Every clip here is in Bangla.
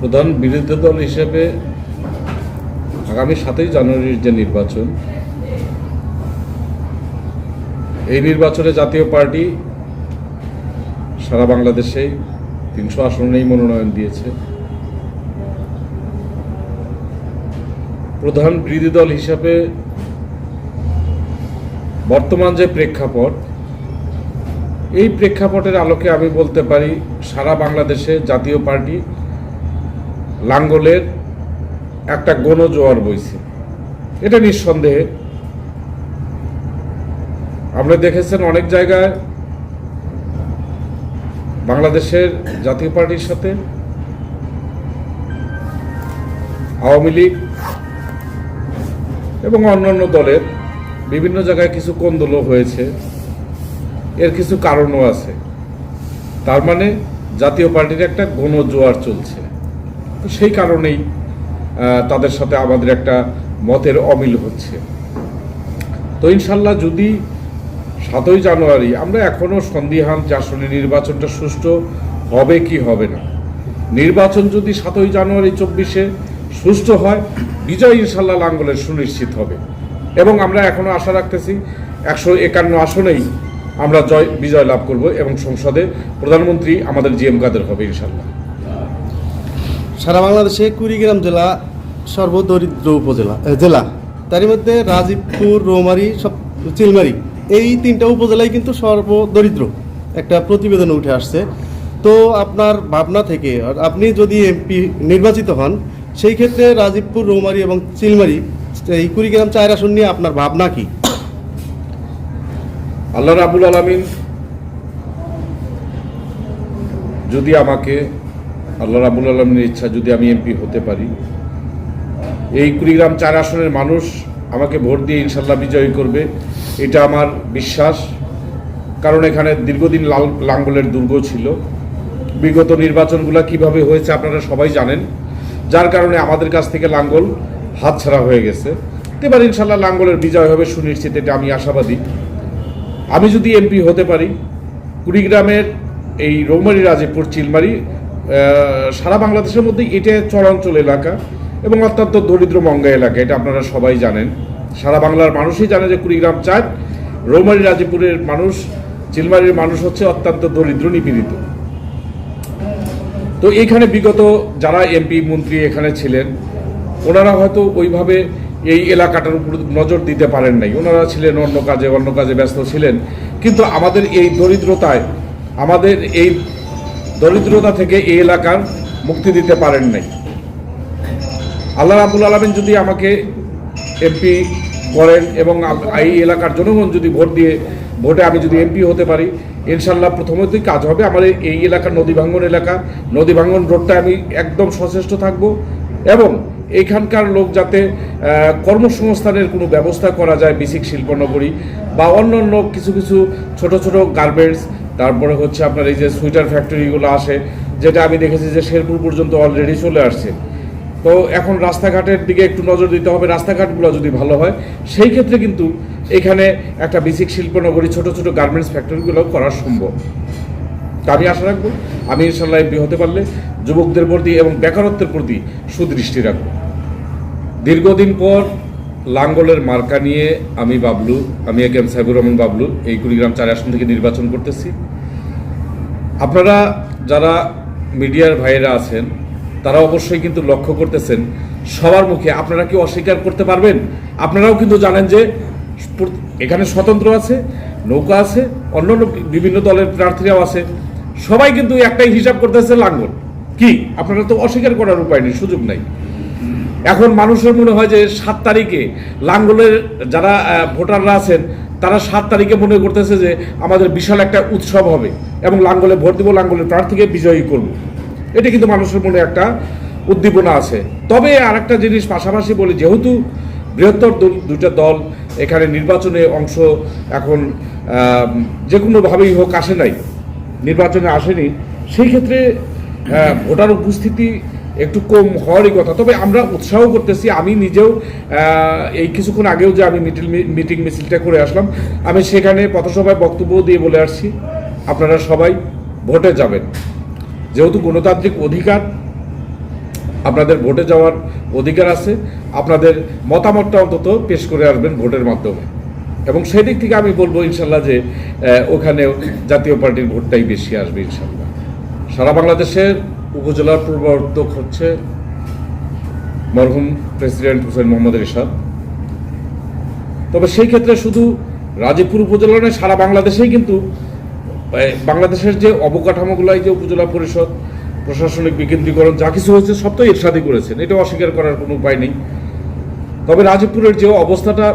প্রধান বিরোধী দল হিসেবে আগামী সাতই জানুয়ারির যে নির্বাচন, এই নির্বাচনে জাতীয় পার্টি সারা বাংলাদেশেই তিনশো আসনেই মনোনয়ন দিয়েছে। প্রধান বিরোধী দল হিসাবে বর্তমান যে প্রেক্ষাপট, এই প্রেক্ষাপটের আলোকে আমি বলতে পারি সারা বাংলাদেশে জাতীয় পার্টি লাঙ্গলের একটা গণজোয়ার বইছে। এটা নিঃসন্দেহে আমরা দেখেছেন অনেক জায়গায় বাংলাদেশের জাতীয় পার্টির সাথে আওয়ামী লীগ এবং অন্যান্য দলের বিভিন্ন জায়গায় কিছু কোন্দলও হয়েছে। এর কিছু কারণও আছে। তার মানে জাতীয় পার্টির একটা গণজোয়ার চলছে। তো সেই কারণেই তাদের সাথে আমাদের একটা মতের অমিল হচ্ছে। তো ইনশাল্লাহ যদি সাতই জানুয়ারি, আমরা এখনও সন্দিহান যে আসলে নির্বাচনটা সুষ্ঠু হবে কি হবে না। নির্বাচন যদি সাতই জানুয়ারি চব্বিশে সুষ্ঠু হয়, বিজয় ইনশাল্লাহ লাঙ্গলের সুনিশ্চিত হবে। এবং আমরা এখনও আশা রাখতেছি, একশো একান্ন আসনেই আমরা জয়, বিজয় লাভ করব এবং সংসদে প্রধানমন্ত্রী আমাদের জি এম কাদের হবে ইনশাল্লাহ। সারা বাংলাদেশে কুড়িগ্রাম জেলা সর্বদরিদ্র উপজেলা জেলা। তারই মধ্যে রাজীবপুর, রৌমারি, সব চিলমারি, এই তিনটা উপজেলায় কিন্তু সর্বদরিদ্র একটা প্রতিবেদন উঠে আসছে। তো আপনার ভাবনা থেকে আপনি যদি এমপি নির্বাচিত হন, সেই ক্ষেত্রে রাজীবপুর, রৌমারি এবং চিলমারি, এই কুড়িগ্রাম চার আসন নিয়ে আপনার ভাবনা কি? আল্লাহ রাবুল আলমিন যদি আমাকে আল্লাহ রাবুল আলমিনের ইচ্ছা যদি আমি এমপি হতে পারি। এই কুড়িগ্রাম চার আসনের মানুষ আমাকে ভোট দিয়ে ইনশাল্লাহ বিজয়ী করবে, এটা আমার বিশ্বাস। কারণ এখানে দীর্ঘদিন লাল, লাঙ্গলের দুর্গ ছিল। বিগত নির্বাচনগুলো কীভাবে হয়েছে আপনারা সবাই জানেন। যার কারণে আমাদের কাছ থেকে লাঙ্গল হাতছাড়া হয়ে গেছে। এবার ইনশাল্লাহ লাঙ্গলের বিজয় হবে সুনিশ্চিত, এটা আমি আশাবাদী। আমি যদি এমপি হতে পারি, কুড়িগ্রামের এই রৌমারি রাজেপুর চিলমারি সারা বাংলাদেশের মধ্যে এটা চরাঞ্চল এলাকা এবং অত্যন্ত দরিদ্র মঙ্গা এলাকা, এটা আপনারা সবাই জানেন। সারা বাংলার মানুষই জানে যে কুড়িগ্রাম চার রৌমারি রাজীপুরের মানুষ, চিলমারির মানুষ হচ্ছে অত্যন্ত দরিদ্র, নিপীড়িত। তো এখানে বিগত যারা এমপি, মন্ত্রী এখানে ছিলেন, ওনারা হয়তো ওইভাবে এই এলাকাটার উপর নজর দিতে পারেন নাই। ওনারা ছিলেন অন্য কাজে অন্য কাজে ব্যস্ত ছিলেন। কিন্তু আমাদের এই দরিদ্রতায়, আমাদের এই দরিদ্রতা থেকে এই এলাকার মুক্তি দিতে পারেন নাই। আল্লাহ রাবুল আলমিন যদি আমাকে এমপি করেন এবং এই এলাকার জনগণ যদি ভোট দিয়ে, ভোটে আমি যদি এমপি হতে পারি ইনশাল্লাহ প্রথমতই কাজ হবে আমার এই- এলাকার নদী ভাঙ্গন এলাকা। নদী ভাঙ্গন রোডটা আমি একদম সচেষ্ট থাকব এবং এখানকার লোক যাতে কর্মসংস্থানের কোনো ব্যবস্থা করা যায় বিসিক শিল্পনগরী বা অন্য অন্য কিছু কিছু ছোট ছোট গার্মেন্টস তারপরে হচ্ছে আপনার এই যে সুইটার ফ্যাক্টরিগুলো আসে, যেটা আমি দেখেছি যে শেরপুর পর্যন্ত অলরেডি চলে আসছে। তো এখন রাস্তাঘাটের দিকে একটু নজর দিতে হবে, রাস্তাঘাটগুলো যদি ভালো হয়, সেই ক্ষেত্রে কিন্তু এখানে একটা বেসিক শিল্পনগরী ছোট ছোট গার্মেন্টস ফ্যাক্টরিগুলো করা সম্ভব। তা আমি আশা রাখব, আমি ইনশাল্লাহ এমপি হতে পারলে যুবকদের প্রতি এবং বেকারত্বের প্রতি সুদৃষ্টি রাখব। দীর্ঘদিন পর লাঙ্গলের মার্কা নিয়ে আমি বাবলু, আমি একে এম সাইবুর রহমান বাবলু, এই কুড়িগ্রাম চার আসন থেকে নির্বাচন করতেছি। আপনারা যারা মিডিয়ার ভাইয়েরা আছেন, তারা অবশ্যই কিন্তু লক্ষ্য করতেছেন, সবার মুখে আপনারা কি অস্বীকার করতে পারবেন? আপনারাও কিন্তু জানেন যে এখানে স্বতন্ত্র আছে, নৌকা আছে, অন্যান্য বিভিন্ন দলের প্রার্থীরাও আছে। সবাই কিন্তু একটাই হিসাব করতেছে লাঙ্গল। কি? আপনারা তো অস্বীকার করার উপায় নেই, সুযোগ নাই। এখন মানুষের মনে হয় যে সাত তারিখে লাঙ্গলের যারা ভোটাররা আছেন, তারা সাত তারিখে মনে করতেছে যে আমাদের বিশাল একটা উৎসব হবে এবং লাঙ্গলে ভোট দিব, লাঙ্গলের প্রার্থীকে বিজয়ী করব। এটা কিন্তু মানুষের মনে একটা উদ্দীপনা আছে। তবে আরেকটা জিনিস পাশাপাশি বলি, যেহেতু বৃহত্তর দু- দুইটা দল এখানে নির্বাচনে অংশ এখন যে কোনোভাবেই হোক আসে নাই, নির্বাচনে আসেনি, সেই ক্ষেত্রে ভোটার উপস্থিতি একটু কম হওয়ারই কথা। তবে আমরা উৎসাহ করতেছি, আমি নিজেও এই কিছুক্ষণ আগেও যে আমি মিটিং মিটিং মিছিলটা করে আসলাম, আমি সেখানে পথসভায় বক্তব্য দিয়ে বলে আসছি, আপনারা সবাই ভোটে যাবেন। যেহেতু গণতান্ত্রিক অধিকার, আপনাদের ভোটে যাওয়ার অধিকার আছে, আপনাদের মতামতটা অন্তত পেশ করে আসবেন ভোটের মাধ্যমে। এবং সেই দিক থেকে আমি বলব ইনশাল্লাহ যে ওখানেও জাতীয় পার্টির ভোটটাই বেশি আসবে ইনশাল্লাহ। সারা বাংলাদেশের উপজেলার প্রবর্তক হচ্ছে মরহুম প্রেসিডেন্ট হোসেন মোহাম্মদ এরশাদ। তবে সেই ক্ষেত্রে শুধু রাজীবপুর উপজেলা নয়, সারা বাংলাদেশেই কিন্তু বাংলাদেশের যে অবকাঠামোগুলো, এই যে উপজেলা পরিষদ, প্রশাসনিক বিকেন্দ্রীকরণ, যা কিছু হয়েছে, সব তো এরশাদই করেছেন। এটা অস্বীকার করার কোনো উপায় নেই। তবে রাজীবপুরের যে অবস্থাটা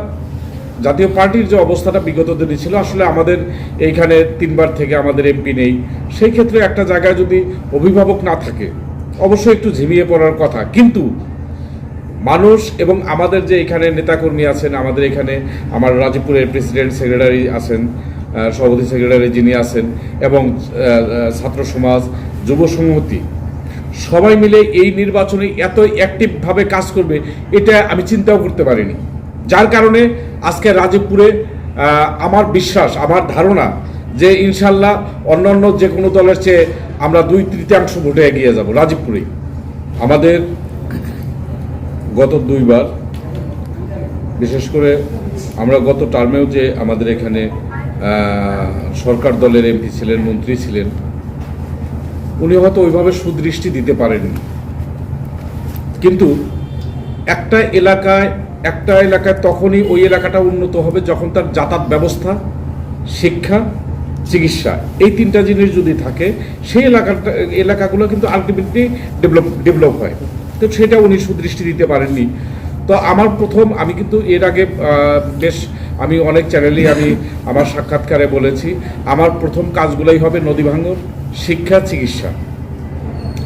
জাতীয় পার্টির যে অবস্থাটা বিগত দিনে ছিল, আসলে আমাদের এইখানে তিনবার থেকে আমাদের এমপি নেই। সেই ক্ষেত্রে একটা জায়গায় যদি অভিভাবক না থাকে, অবশ্যই একটু ঝিমিয়ে পড়ার কথা। কিন্তু মানুষ এবং আমাদের যে এখানে নেতাকর্মী আছেন, আমাদের এখানে আমার রাজীবপুরের প্রেসিডেন্ট সেক্রেটারি আছেন সভাপতি সেক্রেটারি যিনি আছেন, এবং ছাত্র সমাজ, যুব সংহতি সবাই মিলে এই নির্বাচনে এত অ্যাক্টিভভাবে কাজ করবে, এটা আমি চিন্তাও করতে পারিনি। যার কারণে আজকে রাজীবপুরে আমার বিশ্বাস, আমার ধারণা যে ইনশাল্লাহ অন্যান্য যে কোনো দলের চেয়ে আমরা দুই তৃতীয়াংশ ভোটে এগিয়ে যাব রাজীবপুরেই আমাদের গত দুইবার, বিশেষ করে আমরা গত টার্মেও যে আমাদের এখানে সরকার দলের এমপি ছিলেন, মন্ত্রী ছিলেন, উনি হয়তো ওইভাবে সুদৃষ্টি দিতে পারেননি। কিন্তু একটা এলাকায় একটা এলাকায় তখনই ওই এলাকাটা উন্নত হবে যখন তার যাতায়াত ব্যবস্থা, শিক্ষা, চিকিৎসা, এই তিনটা জিনিস যদি থাকে, সেই এলাকাটা, এলাকাগুলো কিন্তু আলটিমেটলি ডেভেলপ ডেভেলপ হয়। তো সেটা উনি সুদৃষ্টি দিতে পারেননি। তো আমার প্রথম, আমি কিন্তু এর আগে বেশ, আমি অনেক চ্যানেলেই আমি আমার সাক্ষাৎকারে বলেছি, আমার প্রথম কাজগুলোই হবে নদী ভাঙন, শিক্ষা, চিকিৎসা।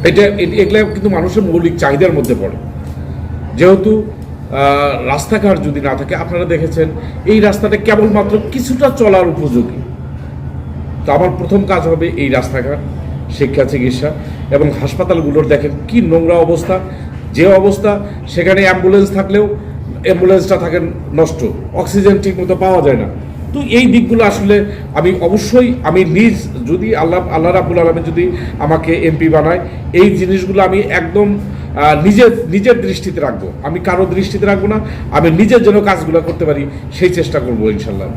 এটা এগুলো কিন্তু মানুষের মৌলিক চাহিদার মধ্যে পড়ে। যেহেতু রাস্তাঘাট যদি না থাকে, আপনারা দেখেছেন, এই রাস্তাটা কেবলমাত্র কিছুটা চলার উপযোগী। তো আমার প্রথম কাজ হবে এই রাস্তাঘাট, শিক্ষা, চিকিৎসা এবং হাসপাতালগুলোর দেখেন কি নোংরা অবস্থা। যে অবস্থা, সেখানে অ্যাম্বুলেন্স থাকলেও অ্যাম্বুলেন্সটা থাকে নষ্ট, অক্সিজেন ঠিকমতো পাওয়া যায় না। তো এই দিকগুলো আসলে আমি অবশ্যই, আমি নিজ যদি আল্লাহ আল্লাহ রাবুল আলমী যদি আমাকে এমপি বানায়, এই জিনিসগুলো আমি একদম নিজের নিজের দৃষ্টিতে রাখব। আমি কারও দৃষ্টিতে রাখব না, আমি নিজের জন্য কাজগুলো করতে পারি, সেই চেষ্টা করব ইনশাল্লাহ।